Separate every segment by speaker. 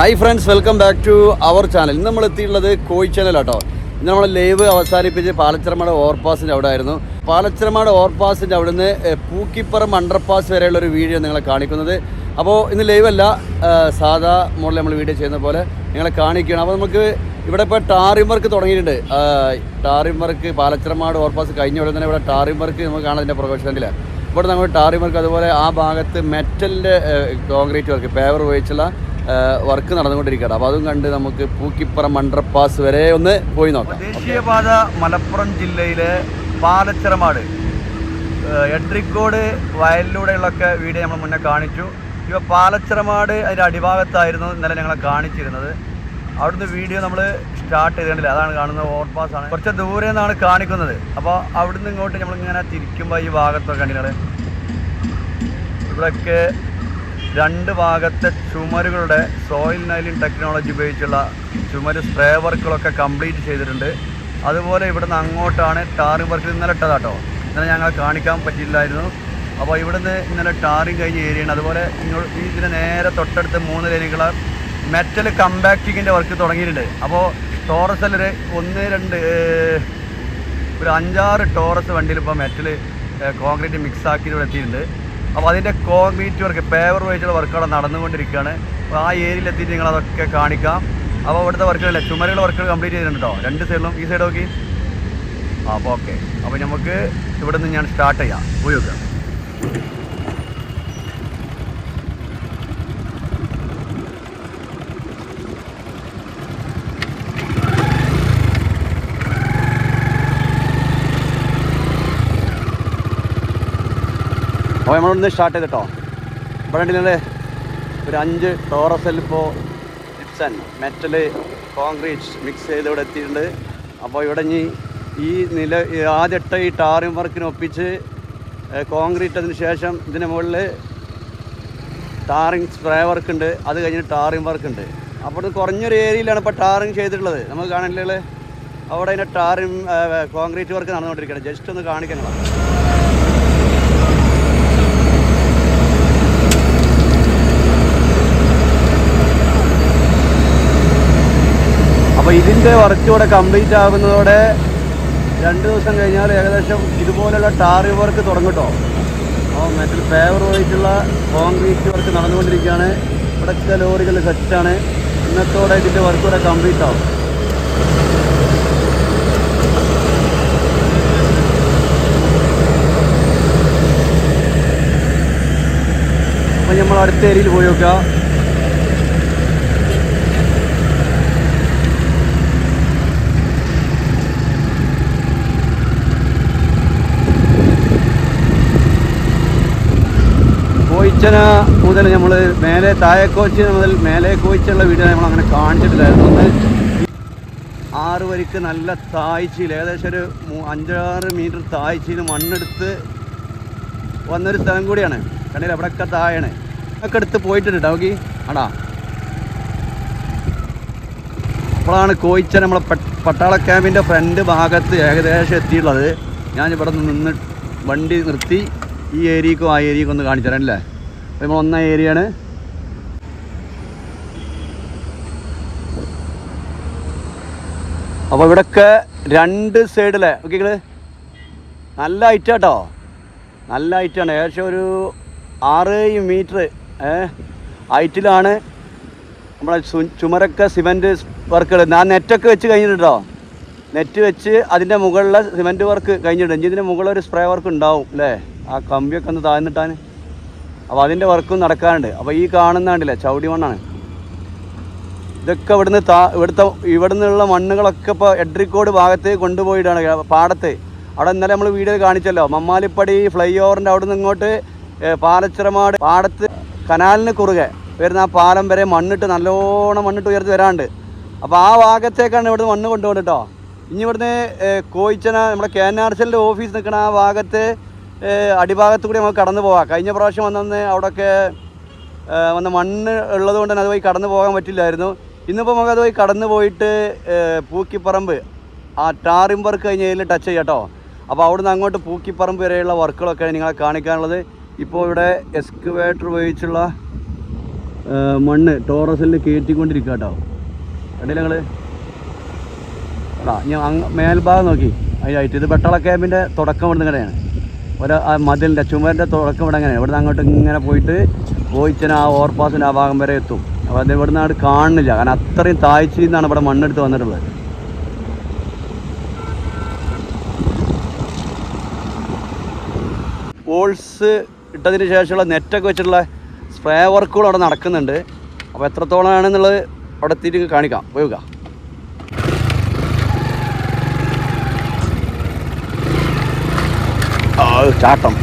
Speaker 1: Hi friends welcome back to our channel ഇന്ന് നമ്മൾ എത്തിയിട്ടുള്ളത് ചാനൽ കേട്ടോ ഇന്ന് നമ്മൾ ലൈവ് അവസാനിപ്പിച്ച് പാലച്ചിറമട ഓവർപാസിന്റെ അവിടെ ആയിരുന്നു പാലച്ചിറമട ഓവർപാസിന്റെ നിന്ന് പൂക്കിപ്പറം അണ്ടർപാസ് വരെയുള്ള ഒരു വീഡിയോ നിങ്ങളെ കാണിക്കുന്നത്. അപ്പോൾ ഇന്ന് ലൈവ് അല്ല സാധാ മോഡൽ നമ്മൾ വീഡിയോ ചെയ്യുന്ന പോലെ നിങ്ങളെ കാണിക്കുകയാണ്. അപ്പോൾ നമുക്ക് ഇവിടെ ഇപ്പോൾ ടാറിം വർക്ക് തുടങ്ങിയിട്ടുണ്ട്. ടാറിം വർക്ക് പാലച്ചിറമാട് ഓവർപാസ് കഴിഞ്ഞ ഉടനെ തന്നെ ഇവിടെ ടാറിം വർക്ക് നമുക്ക് കാണാം ഇതിന്റെ പ്രൊഫഷനിൽ ഇവിടെ നമ്മൾ ടാറിം വർക്ക് അതുപോലെ ആ ഭാഗത്ത് മെറ്റലിന്റെ കോൺക്രീറ്റ് വർക്ക് പേവർ ഉപയോഗിച്ചുള്ള വർക്ക് നടന്നുകൊണ്ടിരിക്കുകയാണ്. അപ്പോൾ അതും കണ്ട് നമുക്ക് പൂക്കിപ്പുറം മണ്ടർപാസ് വരെ ഒന്ന് പോയി നോക്കാം.
Speaker 2: ദേശീയപാത മലപ്പുറം ജില്ലയിലെ പാലച്ചിറമാട് എട്രിക്കോട് വയലിലൂടെയുള്ളൊക്കെ വീഡിയോ നമ്മൾ മുന്നേ കാണിച്ചു. ഇപ്പോൾ പാലച്ചിറമാട് അതിന്റെ അടിഭാഗത്തായിരുന്നു ഇന്നലെ ഞങ്ങളെ കാണിച്ചിരുന്നത്. അവിടുന്ന് വീഡിയോ നമ്മൾ സ്റ്റാർട്ട് ചെയ്തിട്ടില്ല. അതാണ് കാണുന്നത് ഓവർപാസ് ആണ്. കുറച്ച് ദൂരെ നിന്നാണ് കാണിക്കുന്നത്. അപ്പോൾ അവിടുന്ന് ഇങ്ങോട്ട് നമ്മളിങ്ങനെ തിരിക്കുമ്പോൾ ഈ ഭാഗത്തൊക്കെ കണ്ടിട്ടുണ്ട്. ഇവിടെയൊക്കെ രണ്ട് ഭാഗത്തെ ചുമരുകളുടെ സോയിൽ നൈലിൻ ടെക്നോളജി ഉപയോഗിച്ചുള്ള ചുമര് സ്പ്രേ വർക്കുകളൊക്കെ കംപ്ലീറ്റ് ചെയ്തിട്ടുണ്ട്. അതുപോലെ ഇവിടുന്ന് അങ്ങോട്ടാണ് ടാറിംഗ് വർക്ക് ഇന്നലെ ഇട്ടതാട്ടോ. ഇന്നലെ ഞങ്ങൾ കാണിക്കാൻ പറ്റിയില്ലായിരുന്നു അപ്പോൾ ഇവിടുന്ന് ഇന്നലെ ടാറിങ് കഴിഞ്ഞ ഏരിയയാണ്. അതുപോലെ ഇങ്ങോട്ട് ഇതിന് നേരെ തൊട്ടടുത്ത് മൂന്ന് ലൈനുകൾ മെറ്റൽ കമ്പാക്റ്റിങ്ങിന്റെ വർക്ക് തുടങ്ങിയിട്ടുണ്ട്. അപ്പോൾ ടോറസല്ലൊരു ഒന്ന് രണ്ട് ഒരു അഞ്ചാറ് ടോറസ് വണ്ടിയിൽ ഇപ്പോൾ മെറ്റൽ കോൺക്രീറ്റ് മിക്സ് ആക്കി ഇവിടെ എത്തിയിട്ടുണ്ട്. അപ്പോൾ അതിന്റെ കോൺക്രീറ്റ് വർക്ക് പേവർ ഉപയോഗിച്ചുള്ള വർക്കുകൾ നടന്നുകൊണ്ടിരിക്കുകയാണ്. അപ്പോൾ ആ ഏരിയയിൽ എത്തിയിട്ട് നിങ്ങൾ അതൊക്കെ കാണിക്കാം. അപ്പോൾ ഇവിടുത്തെ വർക്കുകളില്ല ചുമരുകളുടെ വർക്കുകൾ കംപ്ലീറ്റ് ചെയ്തിട്ടുണ്ട് കേട്ടോ രണ്ട് സൈഡിലും ഈ സൈഡ് നോക്കി. അപ്പോൾ ഓക്കെ അപ്പോൾ നമുക്ക് ഇവിടെ നിന്ന് ഞാൻ സ്റ്റാർട്ട് ചെയ്യാം. പോയി
Speaker 1: അപ്പോൾ നമ്മളിന്ന് സ്റ്റാർട്ട് ചെയ്തിട്ടോ ഇവിടെ ഉണ്ടെങ്കിൽ ഒരു അഞ്ച് ടോറസൽ ഇപ്പോൾ ജിപ്സൺ മെറ്റൽ കോൺക്രീറ്റ് മിക്സ് ചെയ്ത് ഇവിടെ എത്തിയിട്ടുണ്ട്. അപ്പോൾ ഇവിടെ ഇനി ഈ നില ആദ്യത്തെ ഈ ടാറിംഗ് വർക്കിന് ഒപ്പിച്ച് കോൺക്രീറ്റ് അതിന് ശേഷം ഇതിന് മുകളിൽ ടാറിങ് സ്പ്രേ വർക്ക് ഉണ്ട്. അത് കഴിഞ്ഞ് ടാറിംഗ് വർക്ക് ഉണ്ട്. അപ്പോൾ കുറഞ്ഞൊരു ഏരിയയിലാണ് ഇപ്പോൾ ടാറിങ് ചെയ്തിട്ടുള്ളത്. നമുക്ക് കാണില്ലേ അവിടെ അതിന്റെ ടാറിങ് കോൺക്രീറ്റ് വർക്ക് നടന്നുകൊണ്ടിരിക്കുകയാണ്. ജസ്റ്റ് ഒന്ന് കാണിക്കണം അപ്പോൾ ഇതിന്റെ വർക്ക് ഇവിടെ കംപ്ലീറ്റ് ആകുന്നതോടെ രണ്ട് ദിവസം കഴിഞ്ഞാൽ ഏകദേശം ഇതുപോലെയുള്ള ടാറി വർക്ക് തുടങ്ങും അപ്പോൾ മെറ്റൽ പേവർ പോയിട്ടുള്ള കോൺക്രീറ്റ് വർക്ക് നടന്നുകൊണ്ടിരിക്കുകയാണ്. ഇവിടെയൊക്കെ ലോറികൾ സെറ്റാണ് ഇന്നത്തോടെ ഇതിന്റെ വർക്ക് ഇവിടെ കംപ്ലീറ്റ് ആവും. അപ്പം നമ്മൾ അടുത്ത ഏരിയയിൽ പോയി നോക്കുക. കോയിച്ചന മുതൽ നമ്മൾ മേലെ താഴെ കോച്ച് മുതൽ മേലെ കോച്ചുള്ള വീഡിയോ നമ്മൾ അങ്ങനെ കാണിച്ചിട്ടില്ലായിരുന്നു ആറ് വരിക്ക് നല്ല താഴ്ചയിൽ ഏകദേശം ഒരു അഞ്ചാറ് മീറ്റർ താഴ്ചയിൽ മണ്ണെടുത്ത് വന്നൊരു സ്ഥലം കൂടിയാണ്. കണ്ടില്ല? അവിടെയൊക്കെ താഴെയാണ്. ഒക്കെ എടുത്ത് പോയിട്ടുണ്ട് ഡോഗി ആടാ. അപ്പോഴാണ് കോയിച്ച നമ്മളെ പട്ടാള ക്യാമ്പിന്റെ ഫ്രണ്ട് ഭാഗത്ത് ഏകദേശം എത്തിയിട്ടുള്ളത്. ഞാൻ ഇവിടെ നിന്ന് വണ്ടി നിർത്തി ഈ ഏരിയക്കും ആ ഏരിയക്കും ഒന്ന് കാണിച്ചു തരാം അല്ലേ? നമ്മൾ ഒന്ന ആണ് അപ്പോൾ ഇവിടെയൊക്കെ രണ്ട് സൈഡിലെ ഓക്കെ നല്ല ഹൈറ്റാട്ടോ നല്ല ഹൈറ്റാണ് ഏകദേശം ഒരു ആറ് മീറ്റർ ഹൈറ്റിലാണ് നമ്മളെ ചുമരൊക്കെ സിമന്റ് വർക്കുകൾ ഞാൻ നെറ്റൊക്കെ വെച്ച് കഴിഞ്ഞിട്ടുണ്ടോ നെറ്റ് വെച്ച് അതിന്റെ മുകളിലെ സിമന്റ് വർക്ക് കഴിഞ്ഞിട്ടുണ്ട്. ഇനി ഇതിന്റെ മുകളിൽ ഒരു സ്പ്രേ വർക്ക് ഉണ്ടാവും അല്ലേ ആ കമ്പിയൊക്കെ ഒന്ന് താഴ്ന്നിട്ടാൻ അപ്പോൾ അതിന്റെ വർക്കും നടക്കാറുണ്ട്. അപ്പോൾ ഈ കാണുന്ന കണ്ടില്ല ചവിടി മണ്ണാണ്. ഇതൊക്കെ ഇവിടുന്ന് താ ഇവിടുത്തെ ഇവിടെ നിന്നുള്ള മണ്ണുകളൊക്കെ ഇപ്പോൾ എഡ്രിക്കോട് ഭാഗത്ത് കൊണ്ടുപോയിട്ടാണ് പാടത്ത്. അവിടെ ഇന്നലെ നമ്മൾ വീഡിയോ കാണിച്ചല്ലോ മമ്മാലിപ്പടി ഫ്ലൈ ഓവറിന്റെ അവിടെ നിന്ന് ഇങ്ങോട്ട് പാലച്ചിറമാട് പാടത്ത് കനാലിന് കുറുകെ വരുന്ന ആ പാലം വരെ മണ്ണിട്ട് നല്ലോണം മണ്ണിട്ട് ഉയർത്തി വരാണ്ട് അപ്പോൾ ആ ഭാഗത്തേക്കാണ് ഇവിടുന്ന് മണ്ണ് കൊണ്ടുപോകുന്നത് കേട്ടോ. ഇനി ഇവിടുന്ന് കോയിച്ചന നമ്മുടെ കെ എൻ ആർ സെല്ലിന്റെ ഓഫീസ് നിൽക്കുന്ന ആ ഭാഗത്ത് അടിഭാഗത്ത് കൂടി നമുക്ക് കടന്നു പോകാം കഴിഞ്ഞ പ്രാവശ്യം വന്നന്ന് അവിടെയൊക്കെ വന്ന മണ്ണ് ഉള്ളത് കൊണ്ട് തന്നെ അതുവഴി കടന്നു പോകാൻ പറ്റില്ലായിരുന്നു. ഇന്നിപ്പോൾ നമുക്ക് അതുവഴി കടന്നു പോയിട്ട് പൂക്കിപ്പറമ്പ് ആ ടാറിം വർക്ക് കഴിഞ്ഞ് അതിൽ ടച്ച് ചെയ്യാം കേട്ടോ അപ്പോൾ അവിടുന്ന് അങ്ങോട്ട് പൂക്കിപ്പറമ്പ് വരെയുള്ള വർക്കുകളൊക്കെ നിങ്ങളെ കാണിക്കാനുള്ളത്. ഇപ്പോൾ ഇവിടെ എക്സ്കവേറ്റർ ഉപയോഗിച്ചുള്ള മണ്ണ് ടോറസിൽ കയറ്റിക്കൊണ്ടിരിക്കുക കേട്ടോ കണ്ടില്ല ഞങ്ങൾ അടാ ഞാൻ മേൽഭാഗം നോക്കി. അതിനായിട്ട് ഇത് പെട്ടള ക്യാമ്പിന്റെ തുടക്കം ഇവിടുന്ന് ഇങ്ങനെയാണ് ഒരു ആ മതിലിന്റെ ചുമരിന്റെ തുടക്കം ഇവിടെ ഇങ്ങനെയാണ് ഇവിടുന്ന് അങ്ങോട്ട് ഇങ്ങനെ പോയിട്ട് പോയിച്ചാൽ ആ ഓവർപാസിന്റെ ആ ഭാഗം വരെ എത്തും. അപ്പോൾ അത് ഇവിടുന്ന് അങ്ങോട്ട് കാണുന്നില്ല. കാരണം അത്രയും താഴ്ചയിൽ നിന്നാണ് ഇവിടെ മണ്ണെടുത്ത് വന്നിട്ടുള്ളത്. ഓൾസ് ഇട്ടതിന് ശേഷമുള്ള നെറ്റൊക്കെ വെച്ചിട്ടുള്ള സ്പ്രേ വർക്കുകൾ അവിടെ നടക്കുന്നുണ്ട്. അപ്പോൾ എത്രത്തോളം ആണെന്നുള്ളത് അവിടെ എത്തിയിട്ട് കാണിക്കാം. പോയി ആ ചാട്ടം.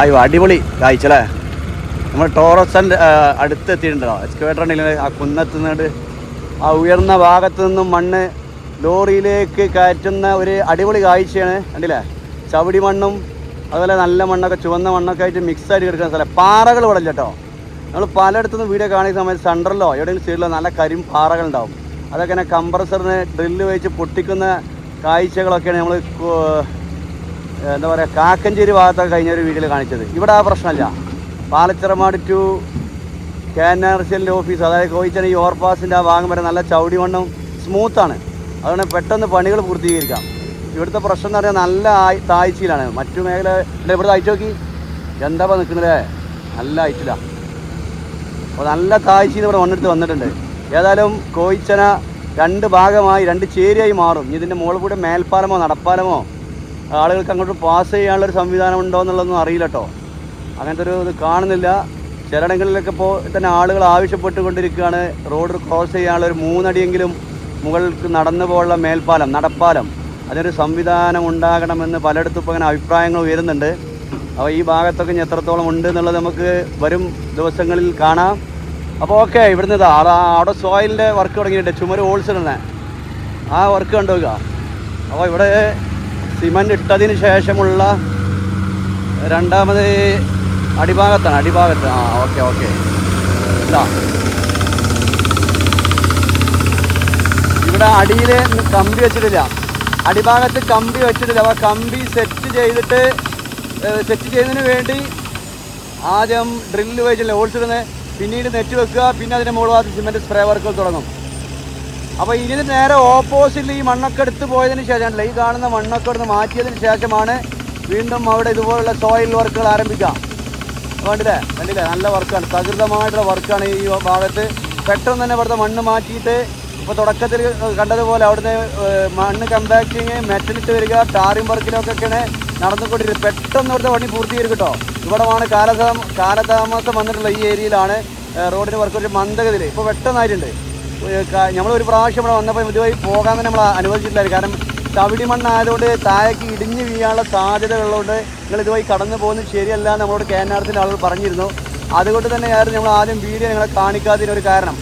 Speaker 1: അയ്യോ അടിപൊളി കാഴ്ചല്ലേ നമ്മൾ ടോറസിന്റെ അടുത്ത് എത്തിയിട്ടുണ്ടോ എക്സ്കവേറ്റർ ഉണ്ടെങ്കിൽ ആ കുന്നത്ത് ആ ഉയർന്ന ഭാഗത്ത് നിന്നും മണ്ണ് ലോറിയിലേക്ക് കയറ്റുന്ന ഒരു അടിപൊളി കാഴ്ചയാണ്. കണ്ടില്ലേ? ചവിടി മണ്ണും അതുപോലെ നല്ല മണ്ണൊക്കെ ചുവന്ന മണ്ണൊക്കെ ആയിട്ട് മിക്സ് ആയിട്ട് കിടക്കുന്ന സ്ഥലം. പാറകൾ ഇവിടെ നമ്മൾ പലയിടത്തുനിന്ന് വീഡിയോ കാണിക്കുന്ന സമയത്ത് സെന്ററിലോ എവിടെയെങ്കിലും സൈഡിലോ നല്ല കരിം പാറകൾ ഉണ്ടാവും. അതൊക്കെ ഇങ്ങനെ കംപ്രസറിന് ഡ്രില്ല് വെച്ച് പൊട്ടിക്കുന്ന കാഴ്ചകളൊക്കെയാണ് നമ്മൾ എന്താ പറയുക കാക്കഞ്ചേരി ഭാഗത്തൊക്കെ കഴിഞ്ഞ ഒരു വീഡിയോയിൽ കാണിച്ചത്. ഇവിടെ ആ പ്രശ്നമല്ല പാലച്ചിറമാട് ടു കാനർഷ്യലിന്റെ ഓഫീസ് അതായത് കോയിച്ചന ഈ ഓവർപാസിന്റെ ആ ഭാഗം വരെ നല്ല ചവിടി മണ്ണും സ്മൂത്താണ് അതുകൊണ്ട് പെട്ടെന്ന് പണികൾ പൂർത്തീകരിക്കാം. ഇവിടുത്തെ പ്രശ്നം എന്ന് പറഞ്ഞാൽ നല്ല താഴ്ചയിലാണ്. മറ്റു മേഖല ഇവിടെ അയച്ചു നോക്കി. എന്താ നിൽക്കുന്നത്? നല്ല അയച്ചില്ല അപ്പോൾ നല്ല താഴ്ചയിൽ ഇവിടെ മണ്ണെടുത്ത് വന്നിട്ടുണ്ട്. ഏതായാലും കോയിച്ചന രണ്ട് ഭാഗമായി രണ്ട് ചേരിയായി മാറും. ഇതിന്റെ മുകളിൽ കൂടെ മേൽപ്പാലമോ നടപ്പാലമോ ആളുകൾക്ക് അങ്ങോട്ട് പാസ് ചെയ്യാനുള്ളൊരു സംവിധാനം ഉണ്ടോ എന്നുള്ളതൊന്നും അറിയില്ല കേട്ടോ അങ്ങനത്തെ ഒരു ഇത് കാണുന്നില്ല. ചിലയിടങ്ങളിലൊക്കെ ഇപ്പോൾ തന്നെ ആളുകൾ ആവശ്യപ്പെട്ടുകൊണ്ടിരിക്കുകയാണ്. റോഡ് ക്രോസ് ചെയ്യാനുള്ള ഒരു മൂന്നടിയെങ്കിലും മുകൾക്ക് നടന്നു പോകാനുള്ള മേൽപ്പാലം നടപ്പാലം. അതിനൊരു സംവിധാനം ഉണ്ടാകണമെന്ന് പലയിടത്തും ഇപ്പോൾ അങ്ങനെ അഭിപ്രായങ്ങൾ ഉയരുന്നുണ്ട്. അപ്പോൾ ഈ ഭാഗത്തൊക്കെ ഇനി എത്രത്തോളം ഉണ്ട് എന്നുള്ളത് നമുക്ക് വരും ദിവസങ്ങളിൽ കാണാം. അപ്പോൾ ഓക്കെ ഇവിടുന്ന് ഇതാ. അവിടെ സോയിലിന്റെ വർക്ക് തുടങ്ങിയിട്ടുണ്ട്. ചുമര് ഹോൾസിടുന്നത് ആ വർക്ക് കണ്ടുവെക്കുക അപ്പോൾ ഇവിടെ സിമന്റ് ഇട്ടതിന് ശേഷമുള്ള രണ്ടാമത് അടിഭാഗത്താണ്. അടിഭാഗത്ത്. ആ ഓക്കെ ഓക്കെ. ഇതാ. ഇവിടെ അടിയിൽ കമ്പി വെച്ചിട്ടില്ല. അടിഭാഗത്ത് കമ്പി വെച്ചിട്ടില്ല. അപ്പോൾ കമ്പി സെറ്റ് ചെയ്തിട്ട് സെറ്റ് ചെയ്യുന്നതിന് വേണ്ടി ആദ്യം ഡ്രില്ല് വെച്ചില്ല ഓടിച്ചിടുന്നത് പിന്നീട് നെറ്റ് വെക്കുക പിന്നെ അതിന്റെ മുകളിൽ ഭാഗത്ത് സിമെന്റ് സ്പ്രേ വർക്കുകൾ തുടങ്ങും. അപ്പോൾ ഇതിന് നേരെ ഓപ്പോസിറ്റിൽ ഈ മണ്ണൊക്കെ എടുത്ത് പോയതിന് ശേഷമല്ല ഈ കാണുന്ന മണ്ണൊക്കെ എടുത്ത് മാറ്റിയതിന് ശേഷമാണ് വീണ്ടും അവിടെ ഇതുപോലുള്ള സോയിൽ വർക്കുകൾ ആരംഭിക്കാം കണ്ടില്ലേ? കണ്ടില്ലേ? നല്ല വർക്കാണ് സകൃതമായിട്ടുള്ള വർക്കാണ് ഈ ഭാഗത്ത്. പെട്ടെന്ന് തന്നെ ഇവിടുത്തെ മണ്ണ് മാറ്റിയിട്ട് ഇപ്പോൾ തുടക്കത്തിൽ കണ്ടതുപോലെ അവിടുന്ന് മണ്ണ് കമ്പാക്റ്റിങ് മെറ്റലിട്ട് വരിക ടാറിംഗ് വർക്കിലൊക്കെയാണ് നടന്നുകൊണ്ടിരിക്കുന്നത് പെട്ടെന്ന് ഇവിടുത്തെ പണി പൂർത്തീകരിക്കും കേട്ടോ. ഇവിടമാണ് കാലതാമ കാലതാമസം വന്നിട്ടുള്ള ഈ ഏരിയയിലാണ് റോഡിന് വർക്ക് ഒരു മന്ദഗതിയിൽ. ഇപ്പോൾ പെട്ടെന്നായിട്ടുണ്ട്. നമ്മൾ ഒരു പ്രാവശ്യം ഇവിടെ വന്നപ്പോൾ ഇതുവഴി പോകാൻ തന്നെ നമ്മൾ അനുവദിച്ചിട്ടില്ലായിരുന്നു. കാരണം ചവിടി മണ്ണായതുകൊണ്ട് താഴേക്ക് ഇടിഞ്ഞു വീഴാനുള്ള സാധ്യതകളുള്ളതുകൊണ്ട് നിങ്ങൾ ഇതുവഴി കടന്നു പോകുന്നത് ശരിയല്ല നമ്മളോട് കേന്ദ്രത്തിന്റെ ആളുകൾ പറഞ്ഞിരുന്നു. അതുകൊണ്ട് തന്നെയായിരുന്നു നമ്മൾ ആദ്യം വീഡിയോ നിങ്ങളെ കാണിക്കാത്തതിനൊരു കാരണം.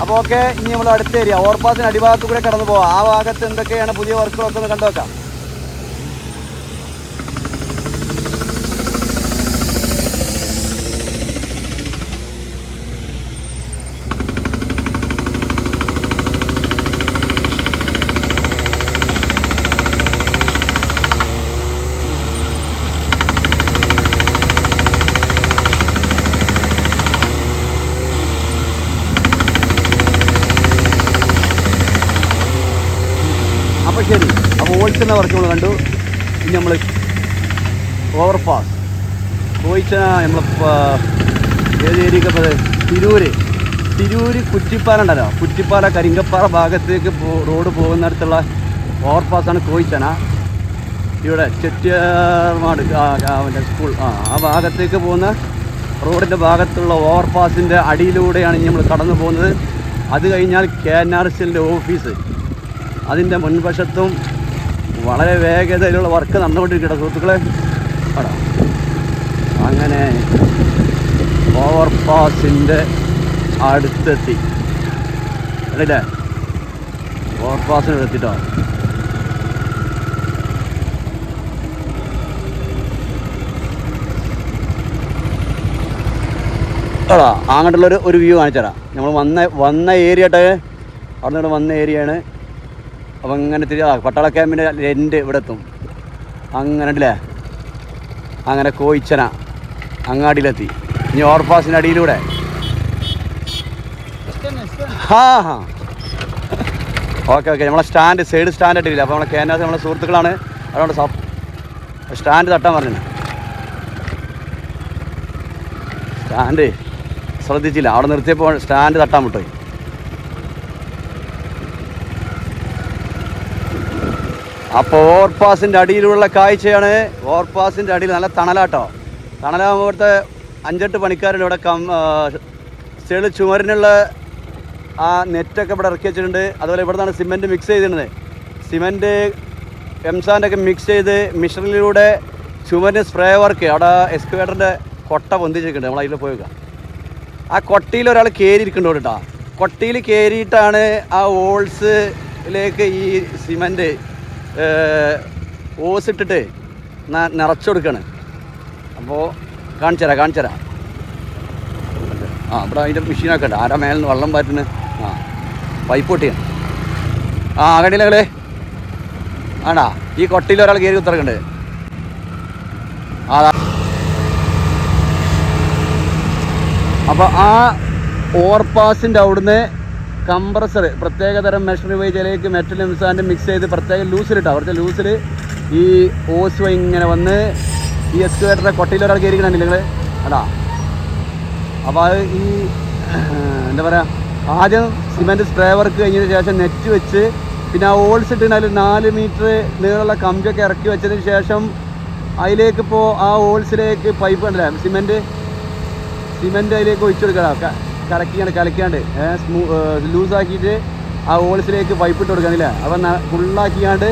Speaker 1: അപ്പോൾ ഓക്കെ ഇനി നമ്മൾ അടുത്ത ഏരിയ ഓർപ്പാത്തിന് അടിഭാഗത്ത് കൂടെ കടന്നു പോകാം ആ ഭാഗത്ത് എന്തൊക്കെയാണ് പുതിയ വർക്കുകളൊക്കെ ഒന്ന് കണ്ടു വെക്കാം അപ്പോൾ ശരി അപ്പോൾ എന്ന വർക്ക് നമ്മൾ കണ്ടു. ഇനി നമ്മൾ ഓവർപാസ് കോയിച്ചന നമ്മൾ ഏത് ഏരിയക്കപ്പത് തിരൂര്. തിരൂര് കുറ്റിപ്പാല ഉണ്ടല്ലോ. കുറ്റിപ്പാല കരിങ്കപ്പാറ ഭാഗത്തേക്ക് റോഡ് പോകുന്നിടത്തുള്ള ഓവർപാസാണ് കോയിച്ചന. ഇവിടെ ചെറ്റിയാർമാട് അവന്റെ സ്കൂൾ ആ ആ ഭാഗത്തേക്ക് പോകുന്ന റോഡിന്റെ ഭാഗത്തുള്ള ഓവർപാസിന്റെ അടിയിലൂടെയാണ് നമ്മൾ കടന്നു പോകുന്നത്. അത് കഴിഞ്ഞാൽ കെ എൻ ആർ സിന്റെ ഓഫീസ് അതിന്റെ മുൻവശത്തും വളരെ വേഗതയിലുള്ള വർക്ക് നടന്നുകൊണ്ടിരിക്കട്ടെ സുഹൃത്തുക്കളെ അവിടെ അങ്ങനെ ഓവർപാസിന്റെ അടുത്തെത്തി. അല്ലേ? ഓവർപാസിന് എത്തിട്ടോ എടാ അങ്ങോട്ടുള്ളൊരു ഒരു വ്യൂ കാണിച്ചു തരാം നമ്മൾ വന്ന വന്ന ഏരിയ ആട്ടെ അവിടെ നിന്ന് വന്ന ഏരിയയാണ് അപ്പം അങ്ങനെ തിരി പട്ടാള ക്യാമ്പിന്റെ എൻഡ് ഇവിടെ എത്തും. അങ്ങനെ ഉണ്ടല്ലേ? അങ്ങനെ കോയിച്ചന അങ്ങാടിയിലെത്തി. ഇനി ഓവർപാസിന്റെ അടിയിലൂടെ. ഹാ ഹാ. Okay okay. നമ്മളെ സ്റ്റാൻഡ് സൈഡ് സ്റ്റാൻഡ് ഇട്ടില്ല അപ്പോൾ നമ്മളെ കേനാസ് നമ്മളെ സുഹൃത്തുക്കളാണ്. അതുകൊണ്ട് സ്റ്റാൻഡ് തട്ടാൻ പറഞ്ഞു സ്റ്റാൻഡ് ശ്രദ്ധിച്ചില്ല. അവിടെ നിർത്തിയപ്പോൾ സ്റ്റാൻഡ് തട്ടാൻ വിട്ടുപോയി അപ്പോൾ ഓവർപാസിന്റെ അടിയിലുള്ള കാഴ്ചയാണ്. ഓവർപാസിന്റെ അടിയിൽ നല്ല തണലാട്ടോ. തണലാകുമ്പോൾ ഇവിടുത്തെ അഞ്ചെട്ട് പണിക്കാരുണ്ട് ഇവിടെ കം ചെളി ചുമരിനുള്ള ആ നെറ്റൊക്കെ ഇവിടെ ഇറക്കി വെച്ചിട്ടുണ്ട്. അതുപോലെ ഇവിടെ നിന്നാണ് സിമെന്റ് മിക്സ് ചെയ്തിരുന്നത്. സിമെന്റ് എംസാന്റൊക്കെ മിക്സ് ചെയ്ത് മിഷനിലൂടെ ചുമരിന് സ്പ്രേ വർക്ക് അവിടെ എക്സ്കവേറ്ററിന്റെ കൊട്ട പൊന്തിച്ചിട്ടുണ്ട് നമ്മൾ അതിൽ പോയി ആ കൊട്ടിയിൽ ഒരാൾ കയറിയിരിക്കുന്നുണ്ട് കേട്ടോ കൊട്ടിയിൽ കയറിയിട്ടാണ് ആ ഓൾസിലേക്ക് ഈ സിമന്റ് ഓസ് ഇട്ടിട്ട് ന- നിറച്ചു കൊടുക്കുകയാണ് അപ്പോൾ കാണിച്ചു തരാം. ആ ഇവിടെ അതിന്റെ മെഷീനൊക്കെ ഉണ്ട്. ആരാ മേലിൽ നിന്ന് വെള്ളം പാറ്റുന്നത് ആ പൈപ്പ് പൊട്ടിയാണ് ആ കണ്ടില്ലേ ആണാ ഈ കൊട്ടിയിൽ ഒരാൾ കയറി ഉത്തരക്കുണ്ട് ആ അപ്പോൾ ആ ഓവർപാസിന്റെ അവിടുന്ന് കംപ്രസർ പ്രത്യേകതരം മെഷീനറി വൈജിലേക്ക് മെറ്റൽ മിസാന്റെ മിക്സ് ചെയ്ത് പ്രത്യേക ലൂസിലിട്ടാണ് അവിടുത്തെ ലൂസിൽ ഈ ഓസ് വൈ ഇങ്ങനെ വന്ന് ഈ എക്സ്കുവേറ്ററെ കൊട്ടയിലൊരാൾ കയറിക്കണില്ല നിങ്ങൾ അടാ അപ്പോൾ അത്. ഈ എന്താ പറയുക ആദ്യം സിമെന്റ് സ്പ്രേ വർക്ക് കഴിഞ്ഞതിന് ശേഷം നെറ്റ് വെച്ച് പിന്നെ ആ ഓൾസ് അതിൽ നാല് മീറ്റർ നീളമുള്ള കമ്പിയൊക്കെ ഇറക്കി വെച്ചതിന് ശേഷം അതിലേക്ക് ഇപ്പോൾ ആ ഓൾസിലേക്ക് പൈപ്പ് ഉണ്ടല്ലേ സിമെന്റ് സിമെന്റ് അതിലേക്ക് ഒഴിച്ചു കൊടുക്കുക കലക്കിയാണ്ട് കലക്കിയാണ്ട് ലൂസാക്കിയിട്ട് ആ ഓൾസിലേക്ക് പൈപ്പ് ഇട്ട് കൊടുക്കാനില്ല അപ്പം ഫുള്ളാക്കിയാണ്ട്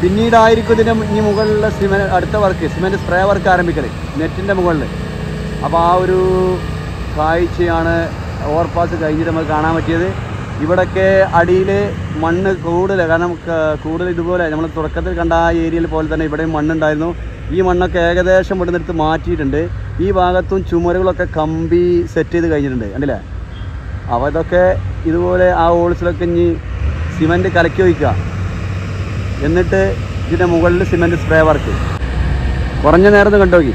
Speaker 1: പിന്നീടായിരിക്കും ഇതിന്റെ ഇനി മുകളിലുള്ള സിമെന്റ് അടുത്ത വർക്ക് സിമെന്റ് സ്പ്രേ വർക്ക് ആരംഭിക്കൽ നെറ്റിന്റെ മുകളിൽ അപ്പോൾ ആ ഒരു കാഴ്ചയാണ് ഓവർപാസ് കഴിഞ്ഞിട്ട് നമുക്ക് കാണാൻ പറ്റിയത്. ഇവിടൊക്കെ അടിയിൽ മണ്ണ് കൂടുതൽ കാരണം കൂടുതൽ ഇതുപോലെ നമ്മൾ തുടക്കത്തിൽ കണ്ട ആ ഏരിയയിൽ പോലെ തന്നെ ഇവിടെയും മണ്ണുണ്ടായിരുന്നു. ഈ മണ്ണൊക്കെ ഏകദേശം ഇവിടുന്ന് എടുത്ത് മാറ്റിയിട്ടുണ്ട്. ഈ ഭാഗത്തും ചുമരുകളൊക്കെ കമ്പി സെറ്റ് ചെയ്ത് കഴിഞ്ഞിട്ടുണ്ട്. കണ്ടില്ലേ? അപ്പോൾ ഇതൊക്കെ ഇതുപോലെ ആ ഹോൾസിലൊക്കെ ഇനി സിമന്റ് കലക്കി വയ്ക്കുക എന്നിട്ട് ഇതിന്റെ മുകളിൽ സിമന്റ് സ്പ്രേ വർക്ക് കുറഞ്ഞ നേരം കണ്ടു നോക്കി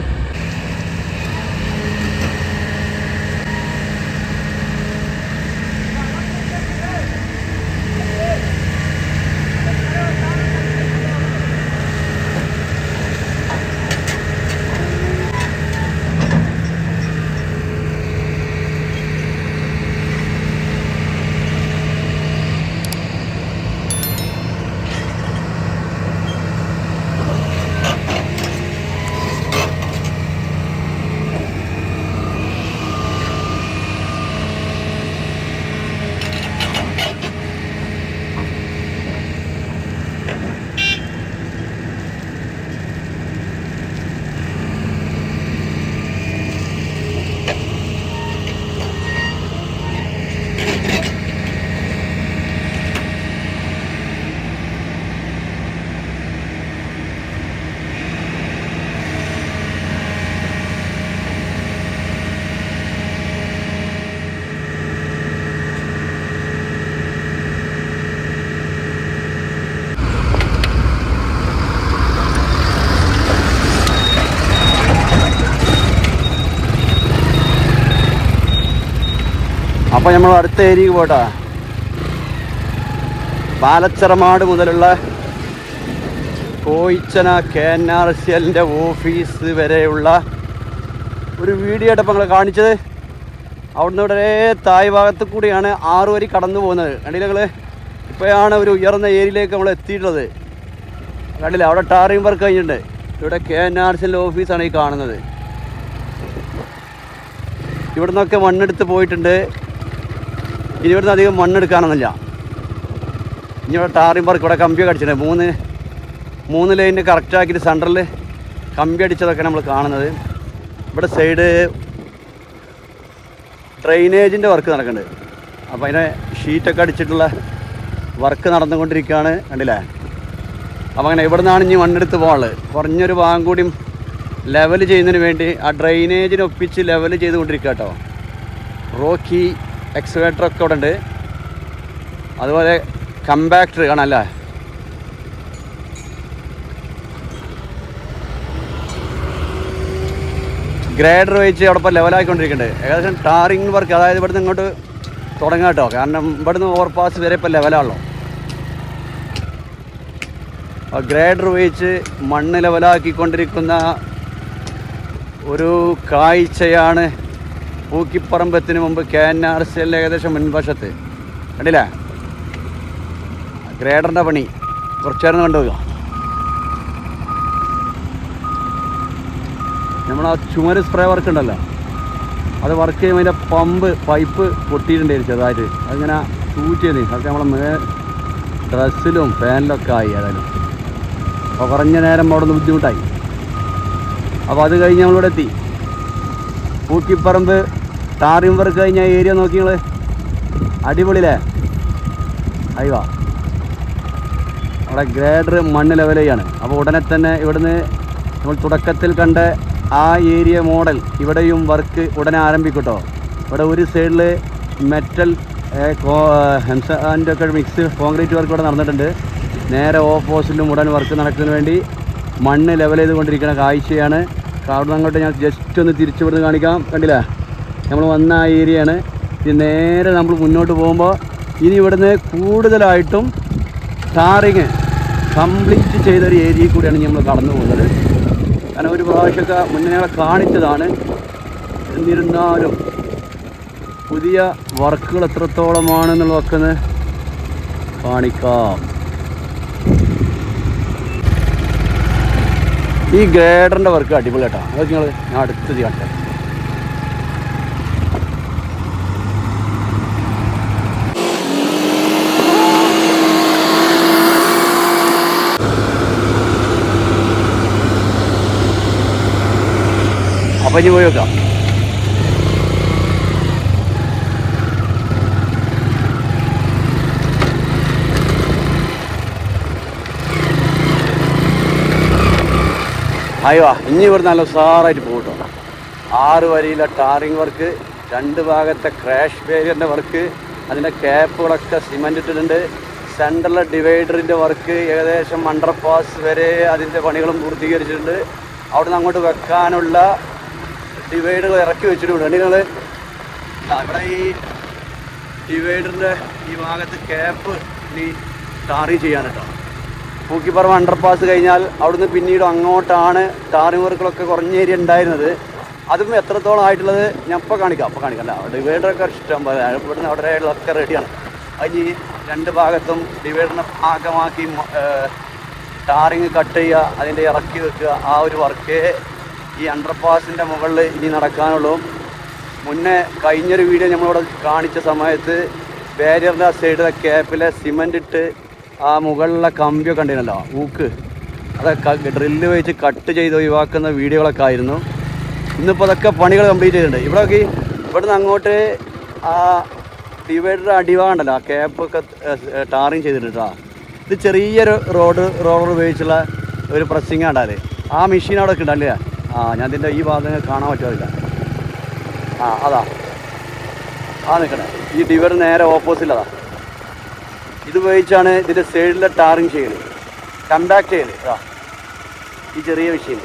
Speaker 1: നമ്മൾ അടുത്ത ഏരിയക്ക് പോട്ടാ. പാലച്ചറമാട് മുതലുള്ള Kozhichena K N R C എല്ലിന്റെ ഓഫീസ് വരെയുള്ള ഒരു വീഡിയോ ആയിട്ടപ്പോൾ നിങ്ങൾ കാണിച്ചത്. അവിടുന്ന് ഇവിടെ തായ് ഭാഗത്ത് കൂടിയാണ് ആറ് വരി കടന്നു പോകുന്നത്. കണ്ടില്ല നിങ്ങൾ ഇപ്പോഴാണ് ഒരു ഉയർന്ന ഏരിയയിലേക്ക് നമ്മൾ എത്തിയിട്ടുള്ളത്. കണ്ടില്ല? അവിടെ ടാറിംഗ് വർക്ക് കഴിഞ്ഞിട്ടുണ്ട്. ഇവിടെ കെ എൻ ആർ സി ഓഫീസാണ് ഈ കാണുന്നത്. ഇവിടുന്നൊക്കെ മണ്ണെടുത്ത് പോയിട്ടുണ്ട്. ഇനി ഇവിടുന്ന് അധികം മണ്ണെടുക്കാനൊന്നുമില്ല. ഇനി ഇവിടെ ടാറിംഗ് പാർക്ക് ഇവിടെ കമ്പി അടിച്ചിട്ടുണ്ട്. മൂന്ന് മൂന്ന് ലൈനിന് കറക്റ്റാക്കിയിട്ട് സെന്ററിൽ കമ്പി അടിച്ചതൊക്കെ നമ്മൾ കാണുന്നത്. ഇവിടെ സൈഡ് ഡ്രെയിനേജിന്റെ വർക്ക് നടക്കുന്നുണ്ട്. അപ്പോൾ അതിനെ ഷീറ്റൊക്കെ അടിച്ചിട്ടുള്ള വർക്ക് നടന്നുകൊണ്ടിരിക്കുകയാണ്. കണ്ടില്ലേ? അപ്പോൾ അങ്ങനെ ഇവിടെ നിന്നാണ് ഇനി മണ്ണെടുത്ത് പോകാനുള്ളത്. കുറഞ്ഞൊരു ഭാഗം കൂടിയും ലെവൽ ചെയ്യുന്നതിന് വേണ്ടി ആ ഡ്രെയിനേജിനൊപ്പിച്ച് ലെവൽ ചെയ്തുകൊണ്ടിരിക്കുക കേട്ടോ. റോക്കി എക്സ്വേറ്റർ ഒക്കെ ഇവിടെ ഉണ്ട് അതുപോലെ കമ്പാക്ടർ കാണാമല്ലേ ഗ്രേഡർ വെച്ച് അവിടെ ഇപ്പോൾ ലെവലാക്കിക്കൊണ്ടിരിക്കുന്നുണ്ട് ഏകദേശം ടാറിങ് വർക്ക് അതായത് ഇവിടുന്ന് ഇങ്ങോട്ട് തുടങ്ങാം കേട്ടോ. കാരണം ഇവിടുന്ന് ഓവർപാസ് വരെ ഇപ്പോൾ ലെവലാണല്ലോ ഗ്രേഡർ ഉപയോഗിച്ച് മണ്ണ് ലെവലാക്കിക്കൊണ്ടിരിക്കുന്ന ഒരു കാഴ്ചയാണ് പൂക്കിപ്പറമ്പത്തിന് മുമ്പ് കെ എൻ ആർ സി എല്ലിന്റെ ഏകദേശം മുൻവശത്ത്. കണ്ടില്ലേ? ഗ്രേഡറിന്റെ പണി. കുറച്ച് നേരം കണ്ടു നമ്മൾ ആ ചുമര് സ്പ്രേ വർക്ക് ഉണ്ടല്ലോ. അത് വർക്ക് ചെയ്യുമ്പോൾ അതിന്റെ പമ്പ് പൈപ്പ് പൊട്ടിയിട്ടുണ്ടായിരുന്നു ചെറുതായിട്ട്. അതിങ്ങനെ ചൂറ്റ് ചെയ്തേ അതൊക്കെ നമ്മളെ മേ ഡ്രസ്സിലും ഫാനിലൊക്കെ ആയി ഏതായാലും. അപ്പോൾ കുറഞ്ഞ നേരം അവിടെ നിന്ന് ബുദ്ധിമുട്ടായി. അപ്പോൾ അത് കഴിഞ്ഞ് നമ്മളിവിടെ എത്തി. പൂക്കിപ്പറമ്പ് ടാറിയും വർക്ക് കഴിഞ്ഞ ഏരിയ നോക്കി നിങ്ങൾ അടിപൊളിയില്ലേ? അയ്യോ അവിടെ ഗ്രേഡർ മണ്ണ് ലെവൽ അപ്പോൾ ഉടനെ തന്നെ ഇവിടുന്ന് നമ്മൾ തുടക്കത്തിൽ കണ്ട ആ ഏരിയ മോഡൽ ഇവിടെയും വർക്ക് ഉടനെ ആരംഭിക്കും കേട്ടോ ഇവിടെ ഒരു സൈഡിൽ മെറ്റൽ ഹെംസാന്റെ ഒക്കെ മിക്സ് കോൺക്രീറ്റ് വർക്ക് ഇവിടെ നടന്നിട്ടുണ്ട്. നേരെ ഓപ്പോസിറ്റിലും ഉടൻ വർക്ക് നടക്കുന്നതിന് വേണ്ടി മണ്ണ് ലെവൽ ചെയ്തുകൊണ്ടിരിക്കുന്ന കാഴ്ചയാണ്. അവിടെ നിന്ന് അങ്ങോട്ട് ഞാൻ ജസ്റ്റ് ഒന്ന് തിരിച്ചു ഇവിടുന്ന് കാണിക്കാം. കണ്ടില്ലേ? നമ്മൾ വന്ന ആ ഏരിയയാണ് ഇത് നേരെ നമ്മൾ മുന്നോട്ട് പോകുമ്പോൾ ഇനി ഇവിടുന്ന് കൂടുതലായിട്ടും ടാറിങ് കംപ്ലീറ്റ് ചെയ്തൊരു ഏരിയയിൽ കൂടിയാണ് നമ്മൾ കടന്നു പോകുന്നത്. കാരണം ഒരു പ്രാവശ്യമൊക്കെ മുന്നേ കാണിച്ചതാണ്. എന്നിരുന്നാലും പുതിയ വർക്കുകൾ എത്രത്തോളമാണെന്നുള്ളതൊക്കെ കാണിക്കാം. ഈ ഗ്രേഡറിന്റെ വർക്ക് അടിപൊളി കേട്ടോ അതൊക്കെ നിങ്ങൾ ഞാൻ അടുത്ത് ചെയ്യട്ടെ അപ്പം ഇനി പോയി വെക്കാം അയ്യോ ഇനി ഇവിടെ നല്ല ഉസാറായിട്ട് പോകട്ടോ കേട്ടോ. ആറ് വരിയിലെ ടാറിങ് വർക്ക് രണ്ട് ഭാഗത്തെ ക്രാഷ് ബേരിയറിന്റെ വർക്ക് അതിന്റെ ക്യാപ്പുകളൊക്കെ സിമന്റ് ഇട്ടിട്ടുണ്ട്. സെൻട്രലിലെ ഡിവൈഡറിന്റെ വർക്ക് ഏകദേശം അണ്ടർപാസ് വരെ അതിന്റെ പണികളും പൂർത്തീകരിച്ചിട്ടുണ്ട്. അവിടെ നിന്ന് അങ്ങോട്ട് വെക്കാനുള്ള ഡിവൈഡറുകൾ ഇറക്കി വെച്ചിട്ടുണ്ട് നിങ്ങൾ അവിടെ ഈ ഡിവൈഡറിന്റെ ഈ ഭാഗത്ത് ക്യാപ്പ് ഇനി ടാറി ചെയ്യാൻ കേട്ടോ പൂക്കിപ്പറമ്പ് അണ്ടർപാസ് കഴിഞ്ഞാൽ അവിടുന്ന് പിന്നീട് അങ്ങോട്ടാണ് ടാറിംഗ് വർക്കുകളൊക്കെ കുറഞ്ഞ ഏരിയ ഉണ്ടായിരുന്നത്. അതും എത്രത്തോളം ആയിട്ടുള്ളത് ഞാൻ ഇപ്പോൾ കാണിക്കാം. അപ്പോൾ കാണിക്കണ്ട. ഡിവൈഡറൊക്കെ ഇഷ്ടം പോലെ. ഇവിടുന്ന് അവിടെ ഒക്കെ റെഡിയാണ് അതിന് രണ്ട് ഭാഗത്തും ഡിവൈഡറിനെ ഭാഗമാക്കി ടാറിങ് കട്ട് ചെയ്യുക അതിന്റെ ഇറക്കി വെക്കുക. ആ ഒരു വർക്ക് ഈ അണ്ടർപാസിന്റെ മുകളിൽ ഇനി നടക്കാനുള്ളൂ. മുന്നേ കഴിഞ്ഞൊരു വീഡിയോ നമ്മളിവിടെ കാണിച്ച സമയത്ത് ബാരിയറിന്റെ സൈഡിലെ ക്യാപ്പിലെ സിമന്റ് ഇട്ട് ആ മുകളിലെ കമ്പിയൊക്കെ ഉണ്ടല്ലോ ഊക്ക്. അതൊക്കെ ഡ്രില്ല് വെച്ച് കട്ട് ചെയ്ത് ഒഴിവാക്കുന്ന വീഡിയോകളൊക്കെ ആയിരുന്നു. ഇന്നിപ്പോൾ അതൊക്കെ പണികൾ കംപ്ലീറ്റ് ചെയ്തിട്ടുണ്ട്. ഇവിടെയൊക്കെ ഇവിടുന്ന് അങ്ങോട്ട് ആ ഡിവൈഡറുടെ അടിവാണ്ടല്ലോ ആ ക്യാപ്പൊക്കെ ടാറിങ് ചെയ്തിട്ടുണ്ട് കേട്ടോ ഇത് ചെറിയൊരു റോഡ് റോളർ ഉപയോഗിച്ചുള്ള ഒരു പ്രസ്സിങ് ആണ്ടാൽ ആ മെഷീൻ അവിടെ ഒക്കെ ഉണ്ടല്ലേ? ആ ഞാൻ ഇതിന്റെ ഈ ഭാഗത്തേക്ക് കാണാൻ പറ്റുമില്ല ആ അതാ. ആ നിൽക്കണേ ഈ ഡിവൈഡർ നേരെ ഓപ്പോസിറ്റിലതാണ് ഇത് ഉപയോഗിച്ചാണ് ഇതിന്റെ സൈഡിലെ ടാറിങ് ചെയ്യൽ. കമ്പാക്ട് ചെയ്യൽ. ഈ ചെറിയ വിഷയം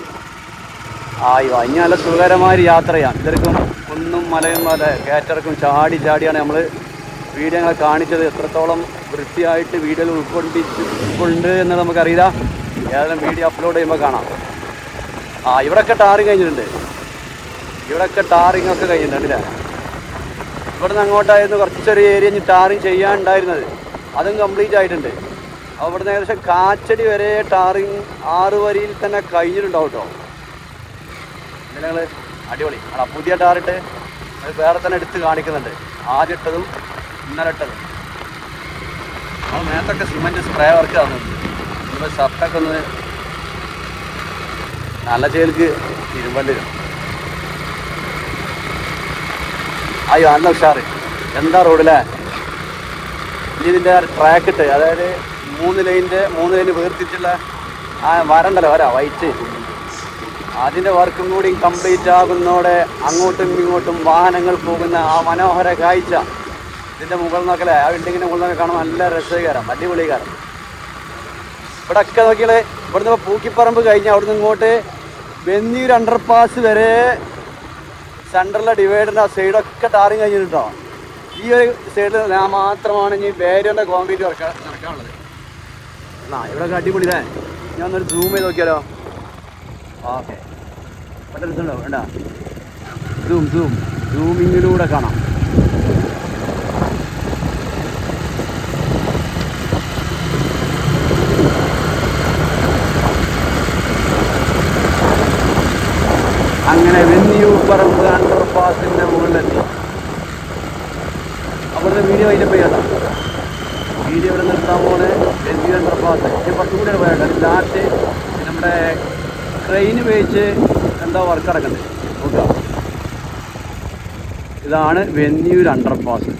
Speaker 1: ആയി വാ. ഇനി നല്ല സുഖകരമായ ഒരു യാത്രയാണ്. ഇവർക്കും കുന്നും മലയും മല കയറ്റിറക്കും ചാടി ചാടിയാണ് നമ്മൾ വീഡിയോ കാണിച്ചത്. എത്രത്തോളം വൃത്തിയായിട്ട് വീഡിയോയിൽ ഉൾക്കൊണ്ടിട്ടുണ്ട് എന്ന് നമുക്കറിയില്ല. ഏതെങ്കിലും വീഡിയോ അപ്ലോഡ് ചെയ്യുമ്പോൾ കാണാം. ആ ഇവിടെയൊക്കെ ടാറിങ് കഴിഞ്ഞിട്ടുണ്ട്. ഇവിടെയൊക്കെ ടാറിങ് ഒക്കെ കഴിഞ്ഞിട്ടുണ്ട് അല്ലേ? ഇവിടെ നിന്ന് അങ്ങോട്ടായിരുന്നു കുറച്ചൊരു ഏരിയ ഇനി ടാറിങ് ചെയ്യാനുണ്ടായിരുന്നത്. അതും കംപ്ലീറ്റ് ആയിട്ടുണ്ട്. അവിടെ നിന്ന് ഏകദേശം കാച്ചടി വരെ ടാറിങ് ആറ് വരിയിൽ തന്നെ കഴിഞ്ഞിട്ടുണ്ടാവും കേട്ടോ ഞങ്ങൾ അടിപൊളി. ആ പുതിയ ടാറിട്ട് അത് വേറെ തന്നെ എടുത്ത് കാണിക്കുന്നുണ്ട്. ആദ്യം ഇട്ടതും ഇന്നലെ ഇട്ടതും. നമ്മൾ നേരത്തൊക്കെ സിമെന്റ് സ്പ്രേ വർക്ക് തന്നു നമ്മൾ ഷർട്ടൊക്കെ ഒന്ന് നല്ല ചേൽക്ക് ഇരുമ്പണ്ടി വരും അയ്യോ നല്ല ഉഷാറ്. എന്താ റോഡിലെ ഇതിന്റെ ട്രാക്ക് അതായത് മൂന്ന് ലൈനിന്റെ മൂന്ന് ലൈന് വേർതിരിച്ചുള്ള ആ വരണ്ടല്ലോ വരാ വൈറ്റ് അതിന്റെ വർക്കും കൂടി കംപ്ലീറ്റ് ആകുന്നതോടെ അങ്ങോട്ടും ഇങ്ങോട്ടും വാഹനങ്ങൾ പോകുന്ന ആ മനോഹര കാഴ്ച. ഇതിന്റെ മുകളിൽ നിന്നൊക്കെ ആ ബിൽഡിങ്ങിന്റെ മുകളിൽ നിന്നൊക്കെ കാണാൻ നല്ല രസകരം അടിപൊളികാരം ഇവിടെ ഒക്കെ നോക്കിയാൽ ഇവിടുന്ന് പൂക്കിപ്പറമ്പ് കഴിഞ്ഞ് അവിടുന്ന് ഇങ്ങോട്ട് വെന്നീർ അണ്ടർപാസ് വരെ സെൻട്രലിലെ ഡിവൈഡറിന്റെ ആ സൈഡൊക്കെ ടാറിങ് കഴിഞ്ഞിട്ടോ ഈ ഒരു സൈഡിൽ മാത്രമാണ് ഇനി ബാരിയറിന്റെ കോൺക്രീറ്റ് നടക്കാൻ നടക്കാനുള്ളത് ആ ഇവിടെ അടിപൊളി ഞാൻ ഒന്നൊരു സൂം ചെയ്ത് നോക്കിയാലോ? ഓക്കെ. പറ്റുണ്ടോ വേണ്ട. സൂം സൂം സൂമിങ്ങിലൂടെ കാണാം. അങ്ങനെ വെന്നിയൂപ്പറമ്പ് അണ്ടർ പാസിന്റെ മുകളിലെത്തി. അവിടുന്ന് വീഡിയോ അതിന്റെ പേരാണ് വീഡിയോ ഇവിടെ നിർത്താൻ പോലെ അണ്ടർ പാസ് ഞാൻ കുറച്ചും കൂടി വേണ്ട ലാസ്റ്റ് നമ്മുടെ ട്രെയിൻ ഉപയോഗിച്ച് എന്താ വർക്ക് നടക്കുന്നത് നോക്കുക ഇതാണ് വെന്നിയൂർ അണ്ടർ പാസ്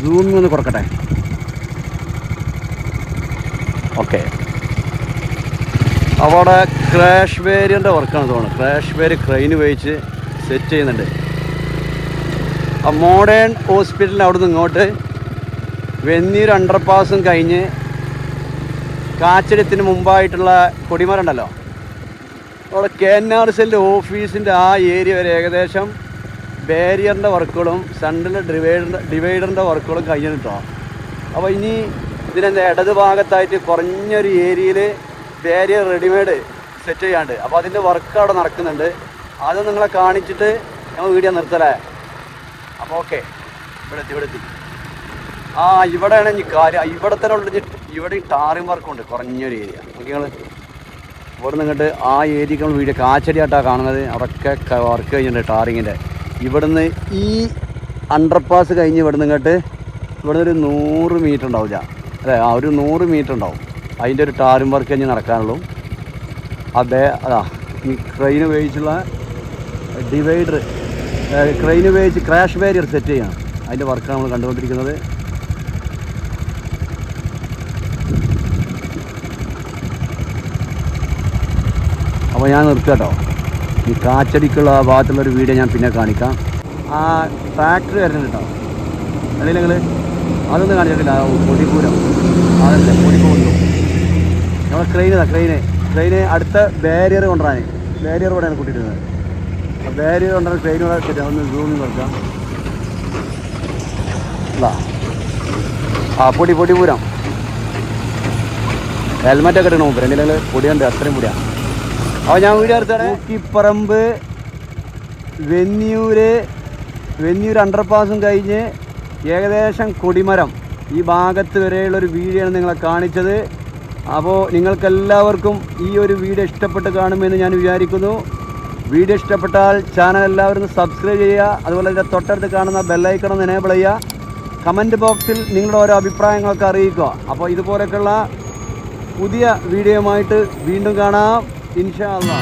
Speaker 1: സൂം ഒന്ന് കുറക്കട്ടെ ഓക്കെ അവിടെ ക്രാഷ് വേരിയന്റെ വർക്കാണ് തോന്നുന്നത് ക്രാഷ് വേര് ക്രെയിൻ ഉപയോഗിച്ച് സെറ്റ് ചെയ്യുന്നുണ്ട്. മോഡേൺ ഹോസ്പിറ്റലിൽ അവിടെ നിന്ന് ഇങ്ങോട്ട് വെന്നീർ അണ്ടർപാസും കഴിഞ്ഞ് കാച്ചടത്തിന് മുമ്പായിട്ടുള്ള കൊടിമരം ഉണ്ടല്ലോ. അവിടെ കെ എൻ ആർ സെല്ലിന്റെ ഓഫീസിന്റെ ആ ഏരിയ വരെ ഏകദേശം ബാരിയറിന്റെ വർക്കുകളും സെൻട്രൽ ഡിവൈഡറിന്റെ ഡിവൈഡറിന്റെ വർക്കുകളും കഴിഞ്ഞിട്ടോ അപ്പോൾ ഇനി ഇതിനെന്താ ഇടത് ഭാഗത്തായിട്ട് കുറഞ്ഞൊരു ഏരിയയിൽ ബാരിയർ റെഡിമെയ്ഡ് സെറ്റ് ചെയ്യാണ്ട്. അപ്പോൾ അതിന്റെ വർക്ക് അവിടെ നടക്കുന്നുണ്ട്. അത് നിങ്ങളെ കാണിച്ചിട്ട് ഞങ്ങൾ വീഡിയോ നിർത്തലേ. അപ്പോൾ ഓക്കെ ഇവിടെ എത്തി ഇവിടെ എത്തി ആ ഇവിടെയാണ് ഇനി കാര്യം ഇവിടെ തന്നെ ഉള്ള ഇവിടെ ടാറിങ് വർക്കുണ്ട് കുറഞ്ഞൊരു ഏരിയ ഓക്കെ നിങ്ങൾ ഇവിടെ നിന്നിട്ട് ആ ഏരിയക്ക് നമ്മൾ വീട് കാച്ചടിയായിട്ടാണ് കാണുന്നത്. അവിടെയൊക്കെ വർക്ക് കഴിഞ്ഞിട്ടുണ്ട് ടാറിങ്ങിന്റെ ഇവിടുന്ന് ഈ അണ്ടർപാസ് കഴിഞ്ഞ് ഇവിടെ നിന്നിട്ട് ഇവിടെ ഒരു നൂറ് മീറ്റർ ഉണ്ടാവില്ല അല്ലേ? ആ ഒരു നൂറ് മീറ്റർ ഉണ്ടാവും. അതിന്റെ ഒരു ടാറിംഗ് വർക്ക് കഴിഞ്ഞ് നടക്കാനുള്ളൂ. അതെ അതാ ഈ ക്രെയിൻ ഉപയോഗിച്ചുള്ള ഡിവൈഡർ ക്രെയിൻ ഉപയോഗിച്ച് ക്രാഷ് ബാരിയർ സെറ്റ് ചെയ്യണം. അതിന്റെ വർക്കാണ് നമ്മൾ കണ്ടുകൊണ്ടിരിക്കുന്നത്. അപ്പോൾ ഞാൻ നിർത്തട്ടോ ഈ കാച്ചടിക്കുള്ള ആ ഭാഗത്തുള്ളൊരു വീഡിയോ ഞാൻ പിന്നെ കാണിക്കാം. ആ ട്രാക്ടർ വരുന്നുണ്ട് കേട്ടോ. അല്ലെങ്കിൽ നിങ്ങൾ അതൊന്നും കാണിച്ചിട്ടില്ല. ആ അതല്ല കൊടിപ്പൂരം നമ്മളെ ക്രെയിനാണ് ക്രെയിന് ക്രെയിന് അടുത്ത ബാരിയർ കൊണ്ടുവരാൻ. ബാരിയർ കൂടെയാണ് കൂട്ടിയിടുന്നത്. കൊണ്ടുവരാൻ ക്രെയിൻ കൂടെ സെറ്റ് ഒന്ന് കൊടുക്കാം ഇതാ. ആ പൊടി പൊടി പൂരം. ഹെൽമെറ്റൊക്കെ ഇടണം മൂപ്പര് എന്തെങ്കിലും പൊടിയുണ്ട് അത്രയും പൊടിയാണ് അപ്പോൾ ഞാൻ വീഡിയോ എടുത്താണ് ഊക്കിപ്പറമ്പ് വെന്നിയൂര് വെന്നിയൂർ അണ്ടർപാസും കഴിഞ്ഞ് ഏകദേശം കൊടിമരം ഈ ഭാഗത്ത് വരെയുള്ള ഒരു വീഡിയോ ആണ് നിങ്ങളെ കാണിച്ചത്. അപ്പോൾ നിങ്ങൾക്കെല്ലാവർക്കും ഈ ഒരു വീഡിയോ ഇഷ്ടപ്പെട്ട് കാണുമെന്ന് ഞാൻ വിചാരിക്കുന്നു. വീഡിയോ ഇഷ്ടപ്പെട്ടാൽ ചാനൽ എല്ലാവരും സബ്സ്ക്രൈബ് ചെയ്യുക അതുപോലെ തന്നെ തൊട്ടടുത്ത് കാണുന്ന ബെല്ലൈക്കൺ ഒന്ന് എനേബിൾ ചെയ്യുക. കമന്റ് ബോക്സിൽ നിങ്ങളുടെ ഓരോ അഭിപ്രായങ്ങളൊക്കെ അറിയിക്കുക. അപ്പോൾ ഇതുപോലെയൊക്കെയുള്ള പുതിയ വീഡിയോയുമായിട്ട് വീണ്ടും കാണാം. ഇൻഷാ അള്ളാ.